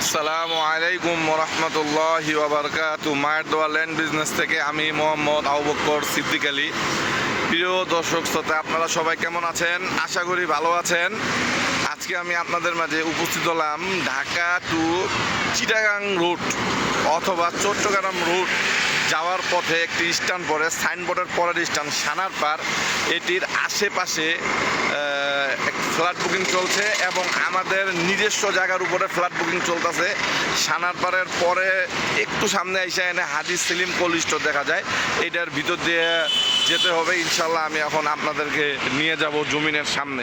আসসালামু আলাইকুম রহমতুল্লাহি ওবরকাতু মায়ের দোয়া ল্যান্ড বিজনেস থেকে আমি মোহাম্মদ আবুবকর সিদ্দিক আলী। প্রিয় দর্শক শ্রোতা, আপনারা সবাই কেমন আছেন? আশা করি ভালো আছেন। আজকে আমি আপনাদের মাঝে উপস্থিত হলাম ঢাকা টু চিটাগাং রুট অথবা চট্টগ্রাম রুট। যাওয়ার পথে একটি স্ট্যান্ড পরে সাইনবোর্ডের পরের স্ট্যান্ড, সানার পার। এটির আশেপাশে ফ্ল্যাট বুকিং চলছে এবং আমাদের নিজস্ব জায়গার উপরে ফ্ল্যাট বুকিং চলতেছে। সানার পাড়ের পরে একটু সামনে এসে এনে হাদিস সেলিম কোল্ড স্টোর দেখা যায়। এটার ভিতর দিয়ে যেতে হবে ইনশাল্লাহ আমি এখন আপনাদেরকে নিয়ে যাব জমিনের সামনে।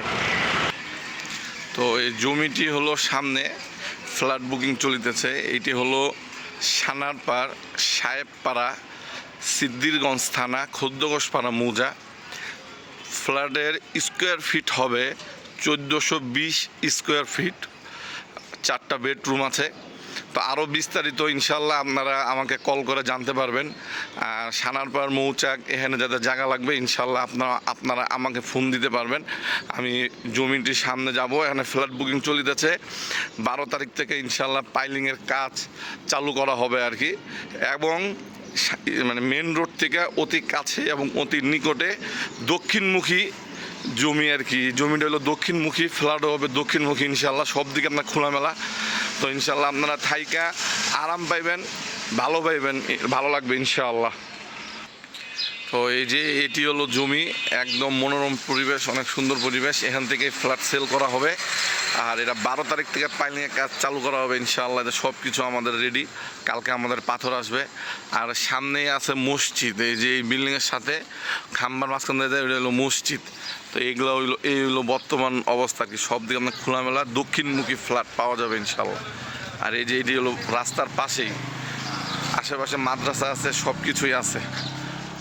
তো এই জমিটি হলো সামনে, ফ্ল্যাট বুকিং চলিতেছে। এটি হলো সানারপাড়, সাহেবপাড়া সিদ্দিরগঞ্জ থানা খদ্দগোসপাড়া মৌজা। ফ্ল্যাটের স্কোয়ার ফিট হবে চোদ্দোশো বিশ স্কোয়ার ফিট। চারটা বেডরুম আছে। তো আরও বিস্তারিত ইনশাল্লাহ আপনারা আমাকে কল করে জানতে পারবেন। আর সানারপাড় মৌচাক, এখানে যাদের জায়গা লাগবে ইনশাল্লাহ আপনারা আপনারা আমাকে ফোন দিতে পারবেন। আমি জমিটির সামনে যাব, এখানে ফ্ল্যাট বুকিং চলিতেছে। বারো তারিখ থেকে ইনশাল্লাহ পাইলিংয়ের কাজ চালু করা হবে আর কি। এবং মানে মেন রোড থেকে অতি কাছে এবং অতি নিকটে দক্ষিণমুখী জমি আর কি। জমিটা হলো দক্ষিণমুখী, ফ্ল্যাটও হবে দক্ষিণমুখী ইনশাল্লাহ সব দিকে আপনার খোলামেলা। তো ইনশাল্লাহ আপনারা থাইকা আরাম পাইবেন ভালো পাইবেন ভালো লাগবে ইনশাআল্লাহ তো এই যে এটি হলো জমি, একদম মনোরম পরিবেশ, অনেক সুন্দর পরিবেশ। এখান থেকে ফ্ল্যাট সেল করা হবে। আর এটা বারো তারিখ থেকে পাইলিংয়ের কাজ চালু করা হবে, ইনশাআল্লাহ। সব কিছু আমাদের রেডি কালকে আমাদের পাথর আসবে। আর সামনেই আছে মসজিদ, এই যে এই বিল্ডিংয়ের সাথে খাম্বার মাঝখান দিয়ে এটা হলো মসজিদ। তো এইগুলো হইল এই হলো বর্তমান অবস্থা কি? সব দিকে আপনার খোলামেলা, দক্ষিণমুখী ফ্ল্যাট পাওয়া যাবে, ইনশাআল্লাহ। আর এই যে এটি হলো রাস্তার পাশেই, আশেপাশে মাদ্রাসা আছে সব কিছুই আছে।